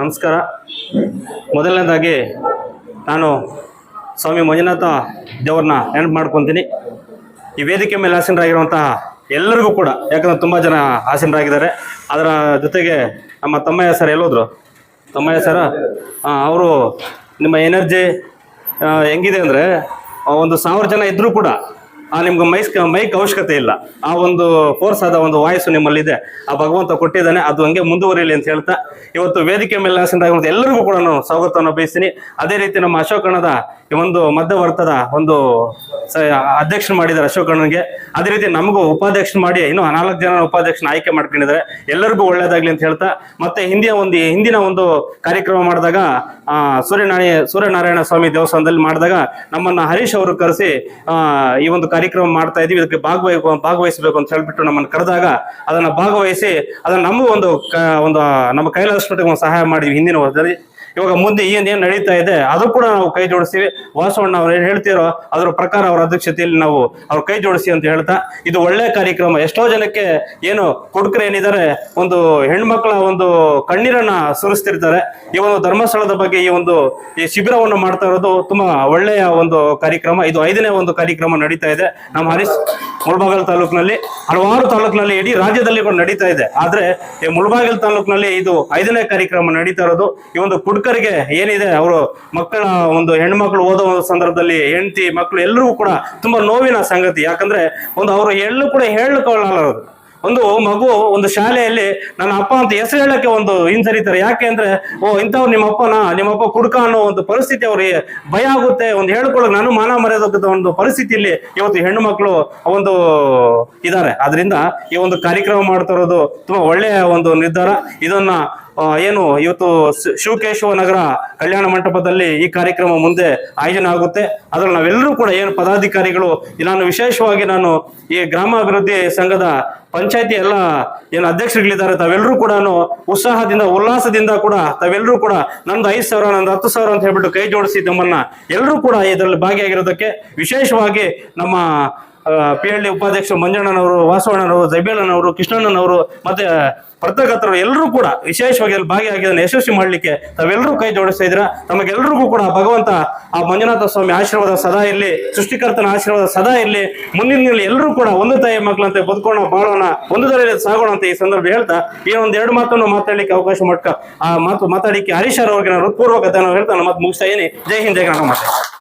ನಮಸ್ಕಾರ. ಮೊದಲನೇದಾಗಿ ನಾನು ಸ್ವಾಮಿ ಮಂಜುನಾಥ ದೇವ್ರನ್ನ ನೆನಪು ಮಾಡ್ಕೊತೀನಿ. ಈ ವೇದಿಕೆ ಮೇಲೆ ಆಸೀನರಾಗಿರುವಂತಹ ಎಲ್ಲರಿಗೂ ಕೂಡ, ಯಾಕಂದ್ರೆ ತುಂಬ ಜನ ಆಸೀನರಾಗಿದ್ದಾರೆ. ಅದರ ಜೊತೆಗೆ ನಮ್ಮ ತಮ್ಮಯ್ಯ ಸರ್ ಎಲ್ಲೋದ್ರು? ತಮ್ಮಯ್ಯ ಸರ ಅವರು ನಿಮ್ಮ ಎನರ್ಜಿ ಹೆಂಗಿದೆ ಅಂದರೆ ಒಂದು ಸಾವಿರ ಜನ ಇದ್ದರೂ ಕೂಡ ಆ, ನಿಮ್ಗೆ ಮೈಸ್ ಮೈಕ್ ಅವಶ್ಯಕತೆ ಇಲ್ಲ. ಆ ಒಂದು ಫೋರ್ಸ್ ಆದ ಒಂದು ವಾಯ್ಸು ನಿಮ್ಮಲ್ಲಿದೆ. ಆ ಭಗವಂತ ಕೊಟ್ಟಿದ್ದಾನೆ, ಅದು ಹಂಗೆ ಮುಂದುವರಿಯಲಿ ಅಂತ ಹೇಳ್ತಾ, ಇವತ್ತು ವೇದಿಕೆ ಮೇಲೆ ಆಸೀನರಾಗಿರುವಂಥ ಎಲ್ಲರಿಗೂ ಕೂಡ ನಾನು ಸ್ವಾಗತವನ್ನು ಬಯಸ್ತೀನಿ. ಅದೇ ರೀತಿ ನಮ್ಮ ಅಶೋಕಣ್ಣದ ಈ ಒಂದು ಮಧ್ಯವರ್ತದ ಒಂದು ಅಧ್ಯಕ್ಷ ಮಾಡಿದ್ದಾರೆ ಅಶೋಕಣ್ಣನಿಗೆ. ಅದೇ ರೀತಿ ನಮಗೂ ಉಪಾಧ್ಯಕ್ಷ ಮಾಡಿ, ಇನ್ನೂ ನಾಲ್ಕು ಜನ ಉಪಾಧ್ಯಕ್ಷನ ಆಯ್ಕೆ ಮಾಡ್ಕೊಂಡಿದ್ದಾರೆ. ಎಲ್ಲರಿಗೂ ಒಳ್ಳೇದಾಗ್ಲಿ ಅಂತ ಹೇಳ್ತಾ, ಮತ್ತೆ ಹಿಂದಿನ ಒಂದು ಹಿಂದಿನ ಒಂದು ಕಾರ್ಯಕ್ರಮ ಮಾಡಿದಾಗ ಸೂರ್ಯನಾರಾಯಣ ಸೂರ್ಯನಾರಾಯಣ ಸ್ವಾಮಿ ದೇವಸ್ಥಾನದಲ್ಲಿ ಮಾಡಿದಾಗ ನಮ್ಮನ್ನ ಹರೀಶ್ ಅವರು ಕರೆಸಿ ಈ ಒಂದು ಕಾರ್ಯಕ್ರಮ ಮಾಡ್ತಾ ಇದೀವಿ ಇದಕ್ಕೆ ಭಾಗವಹಿ, ಭಾಗವಹಿಸಬೇಕು ಅಂತ ಹೇಳ್ಬಿಟ್ಟು ನಮ್ಮನ್ನು ಕರೆದಾಗ ಅದನ್ನ ಭಾಗವಹಿಸಿ ಅದನ್ನ ನಮ್ಮ ಒಂದು ಒಂದು ನಮ್ಮ ಕೈಲಾದಷ್ಟು ಸಹಾಯ ಮಾಡಿದ್ವಿ ಹಿಂದಿನ ವರ್ಷದಲ್ಲಿ. ಇವಾಗ ಮುಂದೆ ಏನ್ ಏನ್ ನಡೀತಾ ಇದೆ, ಅದು ಕೂಡ ನಾವು ಕೈ ಜೋಡಿಸ್ತೀವಿ. ವಾಸವಣ್ಣ ಅವ್ರು ಏನ್ ಹೇಳ್ತಿರೋ ಅದ್ರ ಪ್ರಕಾರ ಅವರ ಅಧ್ಯಕ್ಷತೆಯಲ್ಲಿ ನಾವು ಅವ್ರ ಕೈ ಜೋಡಿಸಿ ಅಂತ ಹೇಳ್ತಾ, ಇದು ಒಳ್ಳೆ ಕಾರ್ಯಕ್ರಮ. ಎಷ್ಟೋ ಜನಕ್ಕೆ ಏನು ಕುಡುಕರು ಏನಿದ್ದಾರೆ, ಒಂದು ಹೆಣ್ಮಕ್ಳ ಒಂದು ಕಣ್ಣೀರನ್ನ ಸುರಿಸ್ತಿರ್ತಾರೆ. ಈ ಒಂದು ಧರ್ಮಸ್ಥಳದ ಬಗ್ಗೆ ಈ ಒಂದು ಈ ಶಿಬಿರವನ್ನು ಮಾಡ್ತಾ ಇರೋದು ತುಂಬಾ ಒಳ್ಳೆಯ ಒಂದು ಕಾರ್ಯಕ್ರಮ. ಇದು ಐದನೇ ಒಂದು ಕಾರ್ಯಕ್ರಮ ನಡೀತಾ ಇದೆ ನಮ್ಮ ಹರೀಶ್ ಮುಳ್ಬಾಗಲ್ ತಾಲೂಕಿನಲ್ಲಿ. ಹಲವಾರು ತಾಲೂಕಿನಲ್ಲಿ ಇಡೀ ರಾಜ್ಯದಲ್ಲಿ ಕೂಡ ನಡೀತಾ ಇದೆ. ಆದ್ರೆ ಈ ಮುಳಬಾಗಿಲ್ ತಾಲೂಕಿನಲ್ಲಿ ಇದು ಐದನೇ ಕಾರ್ಯಕ್ರಮ ನಡೀತಾ ಇರೋದು. ಈ ಒಂದು ಕುಡುಕರಿಗೆ ಏನಿದೆ, ಅವರು ಮಕ್ಕಳ ಒಂದು ಹೆಣ್ಮಕ್ಳು ಓದೋ ಸಂದರ್ಭದಲ್ಲಿ ಹೆಂಡತಿ ಮಕ್ಕಳು ಎಲ್ಲರಿಗೂ ಕೂಡ ತುಂಬಾ ನೋವಿನ ಸಂಗತಿ. ಯಾಕಂದ್ರೆ ಒಂದು ಅವರು ಎಲ್ಲೂ ಕೂಡ ಹೇಳಕೊಳ್ಳಲಾರದು ಒಂದು ಮಗು ಒಂದು ಶಾಲೆಯಲ್ಲಿ ನನ್ನ ಅಪ್ಪ ಅಂತ ಹೆಸರು ಹೇಳಕ್ಕೆ ಒಂದು ಹಿಂಸರಿತಾರೆ ಯಾಕೆ ಅಂದ್ರೆ, ಓ, ಇಂಥವ್ರು ನಿಮ್ಮ ಅಪ್ಪನ, ನಿಮ್ಮ ಅಪ್ಪ ಕುಡ್ಕ ಅನ್ನೋ ಒಂದು ಪರಿಸ್ಥಿತಿ ಅವ್ರಿಗೆ ಭಯ ಆಗುತ್ತೆ. ಒಂದು ಹೇಳ್ಕೊಳ್ಳೋಕೆ ನಾನು ಮಾನ ಮರ್ಯಾದ ಒಂದು ಪರಿಸ್ಥಿತಿಯಲ್ಲಿ ಇವತ್ತು ಹೆಣ್ಣು ಮಕ್ಕಳು ಒಂದು ಇದ್ದಾರೆ. ಆದ್ರಿಂದ ಈ ಒಂದು ಕಾರ್ಯಕ್ರಮ ಮಾಡ್ತಾ ಇರೋದು ತುಂಬಾ ಒಳ್ಳೆಯ ಒಂದು ನಿರ್ಧಾರ. ಇದನ್ನ ಏನು, ಇವತ್ತು ಶಿವಕೇಶವ ನಗರ ಕಲ್ಯಾಣ ಮಂಟಪದಲ್ಲಿ ಈ ಕಾರ್ಯಕ್ರಮ ಮುಂದೆ ಆಯೋಜನೆ ಆಗುತ್ತೆ. ಅದರಲ್ಲಿ ನಾವೆಲ್ಲರೂ ಕೂಡ ಏನು ಪದಾಧಿಕಾರಿಗಳು ನಾನು ವಿಶೇಷವಾಗಿ ನಾನು ಈ ಗ್ರಾಮಾಭಿವೃದ್ಧಿ ಸಂಘದ ಪಂಚಾಯತಿ ಎಲ್ಲ ಏನು ಅಧ್ಯಕ್ಷರುಗಳಿದ್ದಾರೆ, ತಾವೆಲ್ಲರೂ ಕೂಡ ಉತ್ಸಾಹದಿಂದ, ಉಲ್ಲಾಸದಿಂದ ಕೂಡ ತಾವೆಲ್ಲರೂ ಕೂಡ ನಂದು ಐದು ಸಾವಿರ, ನಂದು ಹತ್ತು ಸಾವಿರ ಅಂತ ಹೇಳ್ಬಿಟ್ಟು ಕೈ ಜೋಡಿಸಿ ತಮ್ಮನ್ನ ಎಲ್ಲರೂ ಕೂಡ ಇದರಲ್ಲಿ ಭಾಗಿಯಾಗಿರೋದಕ್ಕೆ ವಿಶೇಷವಾಗಿ ನಮ್ಮ ಪಿ ಎಲ್ ಡಿ ಉಪಾಧ್ಯಕ್ಷ ಮಂಜಣ್ಣನವರು, ವಾಸವಣ್ಣನವರು ಜೈಬೇಲನವರು ಕೃಷ್ಣಣ್ಣನವರು, ಮತ್ತೆ ಪತ್ರಕರ್ತರು ಎಲ್ಲರೂ ಕೂಡ ವಿಶೇಷವಾಗಿ ಅಲ್ಲಿ ಭಾಗಿಯಾಗಿದ್ದನ್ನು ಯಶಸ್ವಿ ಮಾಡಲಿಕ್ಕೆ ತಾವೆಲ್ಲರೂ ಕೈ ಜೋಡಿಸ್ತಾ ಇದ್ದೀರಾ? ತಮಗೆಲ್ಲರಿಗೂ ಕೂಡ ಭಗವಂತ ಆ ಮಂಜುನಾಥ ಸ್ವಾಮಿ ಆಶೀರ್ವಾದ ಸದಾ ಇರಲಿ, ಸೃಷ್ಟಿಕರ್ತನ ಆಶೀರ್ವಾದ ಸದಾ ಇರಲಿ, ಮುಂದಿನ ಎಲ್ಲರೂ ಕೂಡ ಒಂದು ತಾಯಿ ಮಕ್ಕಳಂತೆ ಬದುಕೋಣ, ಬಾಳೋಣ, ಒಂದು ದಾರಿಯಲ್ಲಿ ಸಾಗೋಣ ಅಂತ ಈ ಸಂದರ್ಭ ಹೇಳ್ತಾ, ಈ ಒಂದು ಎರಡು ಮಾತನ್ನು ಮಾತಾಡ್ಲಿಕ್ಕೆ ಅವಕಾಶ ಮಾಡ್ಕ, ಆ ಮಾತು ಮಾತಾಡಲಿಕ್ಕೆ ಹರೀಶ್ ಅವರಿಗೆ ನಾನು ಹೃತ್ಪೂರ್ವಕ ಧನ್ಯವಾದ ಹೇಳ್ತಾ ನಮ್ಮ ಮುಗಿಸ್ತಾ ಇದೀನಿ ಜೈ ಹಿಂದ್, ಜೈ ಕನ್ನಡ ಮಾತೆ.